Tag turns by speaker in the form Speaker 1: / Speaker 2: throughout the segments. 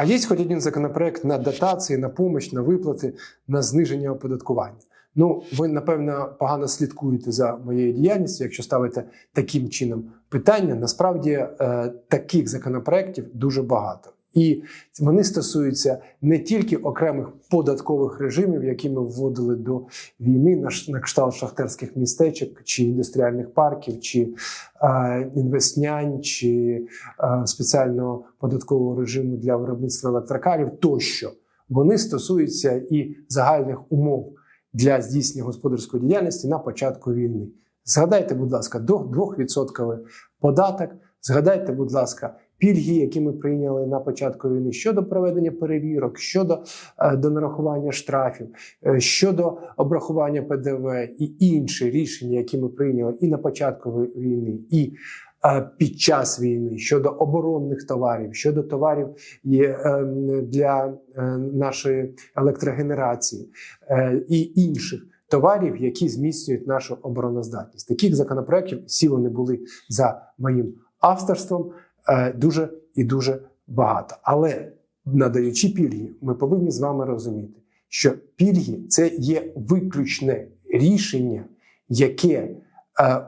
Speaker 1: А є хоч один законопроект на дотації, на помощь, на виплати, на зниження оподаткування. Ну, ви напевно погано слідкуєте за моєю діяльністю, якщо ставите таким чином питання. Насправді е, таких законопроєктів дуже багато. І вони стосуються не тільки окремих податкових режимів, які ми вводили до війни, на, кшталт шахтерських містечок чи індустріальних парків, чи е, інвестнянь, чи е, спеціального податкового режиму для виробництва електрокарів тощо. Вони стосуються і загальних умов для здійснення господарської діяльності на початку війни. Згадайте, будь ласка, до 2% податок. Згадайте, будь ласка, пільги, які ми прийняли на початку війни щодо проведення перевірок, щодо е, до нарахування штрафів, е, щодо обрахування ПДВ і інші рішення, які ми прийняли і на початку війни, і е, під час війни щодо оборонних товарів, щодо товарів для нашої електрогенерації і інших. Товарів, які зміцнюють нашу обороноздатність, таких законопроєктів всі вони були за моїм авторством е, дуже і дуже багато. Але надаючи пільги, ми повинні з вами розуміти, що пільги це є виключне рішення, яке е,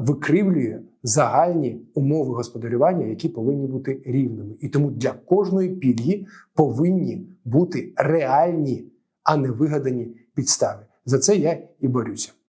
Speaker 1: викривлює загальні умови господарювання, які повинні бути рівними. І тому для кожної пільги повинні бути реальні, а не вигадані підстави. За це я і борюся.